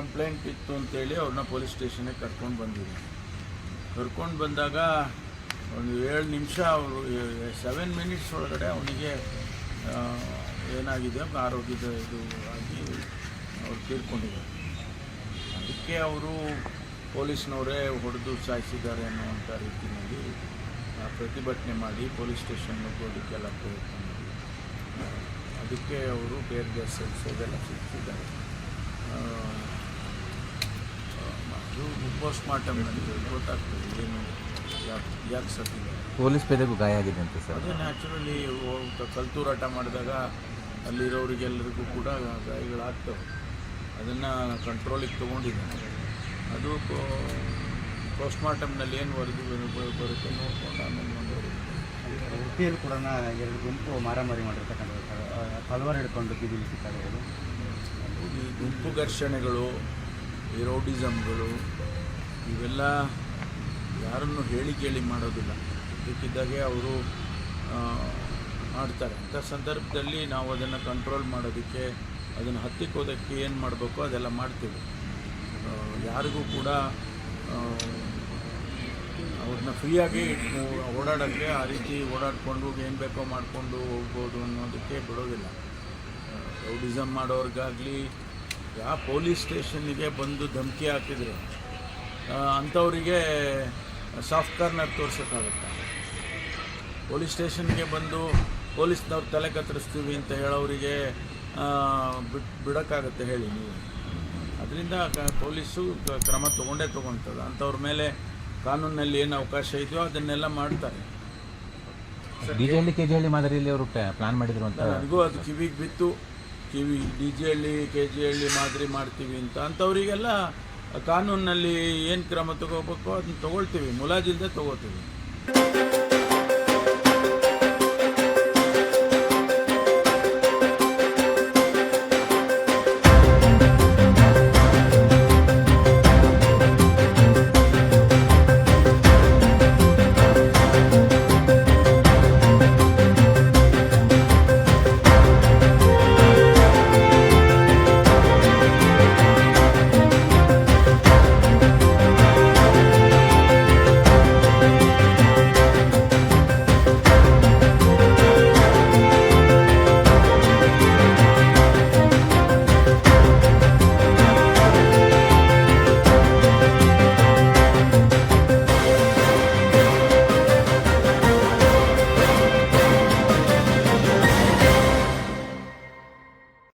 Complaint ಇತ್ತು ಅಂತೇಳಿ ಅವ್ರನ್ನ ಪೊಲೀಸ್ ಸ್ಟೇಷನ್ಗೆ ಕರ್ಕೊಂಡು ಬಂದಿದ್ದೀನಿ ಕರ್ಕೊಂಡು ಬಂದಾಗ ಒಂದು ಏಳು ನಿಮಿಷ ಅವರು ಸೆವೆನ್ ಮಿನಿಟ್ಸ್ ಒಳಗಡೆ ಅವನಿಗೆ ಏನಾಗಿದೆ, ಆರೋಗ್ಯದ ಇದು ಆಗಿ ಅವ್ರು ತೀರ್ಕೊಂಡಿದ್ದಾರೆ. ಅದಕ್ಕೆ ಅವರು ಪೊಲೀಸ್ನವರೇ ಹೊಡೆದು ಸಾಯಿಸಿದ್ದಾರೆ ಅನ್ನುವಂಥ ರೀತಿಯಲ್ಲಿ ಪ್ರತಿಭಟನೆ ಮಾಡಿ ಪೊಲೀಸ್ ಸ್ಟೇಷನ್ ಹೋಗೋದಕ್ಕೆಲ್ಲ ಪ್ರಯತ್ನ ಮಾಡಿ ಅದಕ್ಕೆ ಅವರು ಬೇರೆ ಗ್ಯಾಸ್ ಸೆಲ್ಸೋದೆಲ್ಲ ಸಿಗ್ತಿದ್ದಾರೆ ಅದು ಪೋಸ್ಟ್ ಮಾರ್ಟಮ್ನಲ್ಲಿ ಗೊತ್ತಾಗ್ತದೆ ಏನು ಯಾಕೆ ಯಾಕೆ ಸತ್ತಿದ್ದಾರೆ ಪೊಲೀಸ್ ಪೇದೆಗೂ ಗಾಯ ಆಗಿದೆ ಅಂತ ಸರ್. ಅದು ನ್ಯಾಚುರಲಿ ಕಲ್ತೂರಾಟ ಮಾಡಿದಾಗ ಅಲ್ಲಿರೋರಿಗೆಲ್ಲರಿಗೂ ಕೂಡ ಗಾಯಗಳಾಗ್ತವೆ. ಅದನ್ನು ಕಂಟ್ರೋಲಿಗೆ ತೊಗೊಂಡಿದ್ದಾನೆ ಅದು ಪೋಸ್ಟ್ ಮಾರ್ಟಮ್ನಲ್ಲಿ ಏನು ವರದಿ ಬರು- ಬರುತ್ತೆ ನೋಡ್ಕೊಂಡು ಆಮೇಲೆ ಒಂದು ಉಡುಪಿಯಲ್ಲಿ ಕೂಡ ಎರಡು ಗುಂಪು ಮಾರಾಮಾರಿ ಮಾಡಿರ್ತಕ್ಕಂಥ ತಲವಾರು ಹಿಡ್ಕೊಂಡು ಸಿಗ್ತಾರೆ ಈ ಗುಂಪು ಘರ್ಷಣೆಗಳು ಈ ರೌಡಿಸಮ್ಗಳು ಇವೆಲ್ಲ ಯಾರನ್ನು ಹೇಳಿ ಕೇಳಿ ಮಾಡೋದಿಲ್ಲ. ಇದ್ದಕ್ಕಿದ್ದಾಗೆ ಅವರು ಮಾಡ್ತಾರೆ. ಅಂಥ ಸಂದರ್ಭದಲ್ಲಿ ನಾವು ಅದನ್ನು ಕಂಟ್ರೋಲ್ ಮಾಡೋದಕ್ಕೆ, ಅದನ್ನು ಹತ್ತಿಕ್ಕೋದಕ್ಕೆ ಏನು ಮಾಡಬೇಕು ಅದೆಲ್ಲ ಮಾಡ್ತೀವಿ. ಯಾರಿಗೂ ಕೂಡ ಅವ್ರನ್ನ ಫ್ರೀಯಾಗಿ ಓಡಾಡೋಕ್ಕೆ, ಆ ರೀತಿ ಓಡಾಡಿಕೊಂಡು ಏನು ಬೇಕೋ ಮಾಡಿಕೊಂಡು ಹೋಗ್ಬೋದು ಅನ್ನೋದಕ್ಕೆ ಬಿಡೋದಿಲ್ಲ. ರೌಡಿಸಮ್ ಮಾಡೋರ್ಗಾಗಲಿ ಯಾವ ಪೊಲೀಸ್ ಸ್ಟೇಷನ್ನಿಗೆ ಬಂದು ಧಮಕಿ ಹಾಕಿದ್ರು. ಅಂಥವರಿಗೆ ಸಾಫ್ಟ್ ಕಾರ್ನರ್ ತೋರಿಸೋಕ್ಕಾಗುತ್ತೆ? ಪೊಲೀಸ್ ಸ್ಟೇಷನ್ಗೆ ಬಂದು ಪೊಲೀಸ್ನವ್ರು ತಲೆ ಕತ್ತರಿಸ್ತೀವಿ ಅಂತ ಹೇಳೋರಿಗೆ ಬಿಟ್ ಬಿಡೋಕ್ಕಾಗತ್ತೆ ಹೇಳಿ ನೀವು. ಅದರಿಂದ ಪೊಲೀಸು ಕ್ರಮ ತೊಗೊಂಡೇ ತೊಗೊಳ್ತದೆ. ಅಂಥವ್ರ ಮೇಲೆ ಕಾನೂನಲ್ಲಿ ಏನು ಅವಕಾಶ ಇದೆಯೋ ಅದನ್ನೆಲ್ಲ ಮಾಡ್ತಾರೆ. ಮಾದರಿಯಲ್ಲಿ ಅವರು ಪ್ಲಾನ್ ಮಾಡಿದ್ರು ಅಂತ. ನನಗೂ ಅದು ಕಿವಿಗೆ ಬಿತ್ತು. ಕಿವಿ ಡಿ ಜಿ ಅಲ್ಲಿ ಕೆ ಜಿ ಹಳ್ಳಿ ಮಾದರಿ ಮಾಡ್ತೀವಿ ಅಂತ ಅಂಥವರಿಗೆಲ್ಲ ಕಾನೂನಿನಲ್ಲಿ ಏನು ಕ್ರಮ ತಗೋಬೇಕು ಅದನ್ನ ತಗೊಳ್ತೀವಿ ಮುಲಾಜಿಲ್ಲದೆ ತಗೋತೀವಿ.